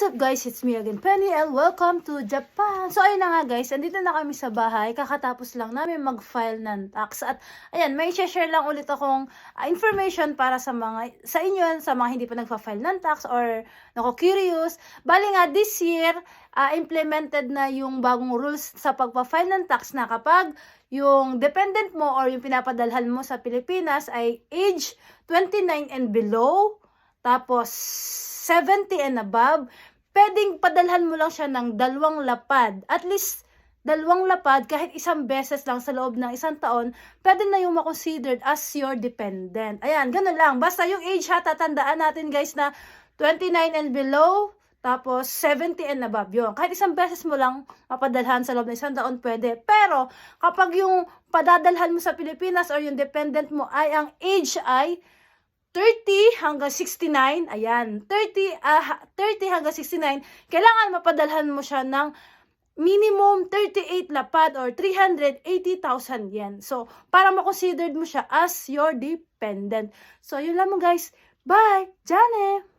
What's up guys? It's me again, Penny, and welcome to Japan. So ayun na nga guys, andito na kami sa bahay. Kakatapos lang namin mag-file ng tax. At ayan, may share lang ulit akong ah, information para sa mga sa inyo, sa mga hindi pa nagfa-file ng tax or nako curious. Bali nga this year, ah, implemented na yung bagong rules sa pagpa-file ng tax na kapag yung dependent mo or yung pinapadalhan mo sa Pilipinas ay age 29 and below, tapos 70 and above, pwedeng padalhan mo lang siya ng dalawang lapad. At least, dalawang lapad, kahit isang beses lang sa loob ng isang taon, pwede na yung makonsidered as your dependent. Ayan, ganun lang. Basta yung age ha, tatandaan natin guys na 29 and below, tapos 70 and above yun. Kahit isang beses mo lang mapadalhan sa loob ng isang taon, pwede. Pero, kapag yung padadalhan mo sa Pilipinas or yung dependent mo ay ang age ay 30 hanggang 69, ayan, 30, ah, 30 hanggang 69, kailangan mapadalhan mo siya ng minimum 38 lapad or 380,000 yen. So, para makonsidered mo siya as your dependent. So, yun lang mo guys. Bye! Jane!